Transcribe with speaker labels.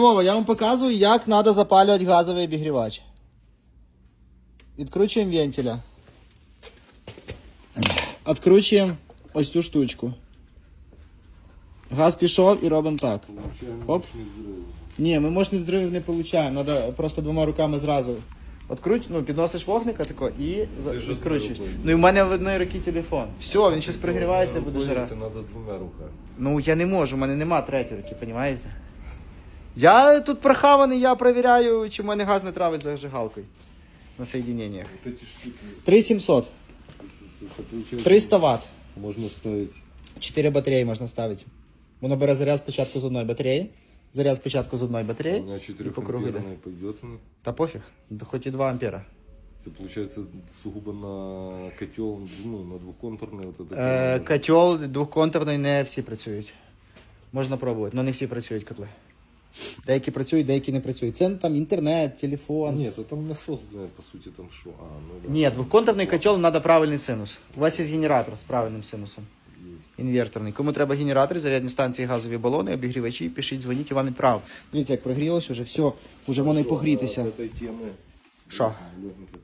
Speaker 1: Вова, я вам показую, як треба запалювати газовий обігрівач. Відкручуємо вентиля. Відкручуємо ось цю штучку. Газ пішов і робимо так. Оп. Ні, ми мощний взрив не получаємо. Треба просто двома руками зразу. Откруть, ну, підносиш вогника тако і відкручуєш. Ну і в мене в одній руці телефон. Все, він зараз пригрівається буде жара.
Speaker 2: Це треба двома руками.
Speaker 1: Ну я не можу, у мене нема третьої руки, розумієте? Я тут прохаваний, я перевіряю, чи в мене газ не травить зажигалкою на соєдиненнях.
Speaker 2: Вот эти штуки,
Speaker 1: 3700,
Speaker 2: це, це, получается,
Speaker 1: 300 Вт.
Speaker 2: Можна ставити
Speaker 1: 4 батареї можна ставити. Воно бере заряд спочатку з одної батареї, заряд спочатку з одної
Speaker 2: у
Speaker 1: батареї
Speaker 2: мене 4
Speaker 1: по кругу йде.
Speaker 2: амперної пойдет.
Speaker 1: Та пофіг, да хоч і 2 ампера.
Speaker 2: Це виходить сугубо на котел, ну, на двоконтурний. Вот это,
Speaker 1: Е, котел двохконтурний не всі працюють. Можна пробувати, але не всі працюють котли. Деякі працюють, деякі не працюють. Це там інтернет, телефон.
Speaker 2: Ні, то там насос, блядь, по суті, там що? А, ну да.
Speaker 1: Ні, двохконтурний котел треба правильний синус. У вас є генератор з правильним синусом. Інверторний. Кому треба генератор, зарядні станції, газові балони, обігрівачі, пишіть, дзвоніть, Іван відправив. Дивіться, як прогрілося вже, все, вже можна і погрітися.
Speaker 2: От этой теми.
Speaker 1: Що?
Speaker 2: легенько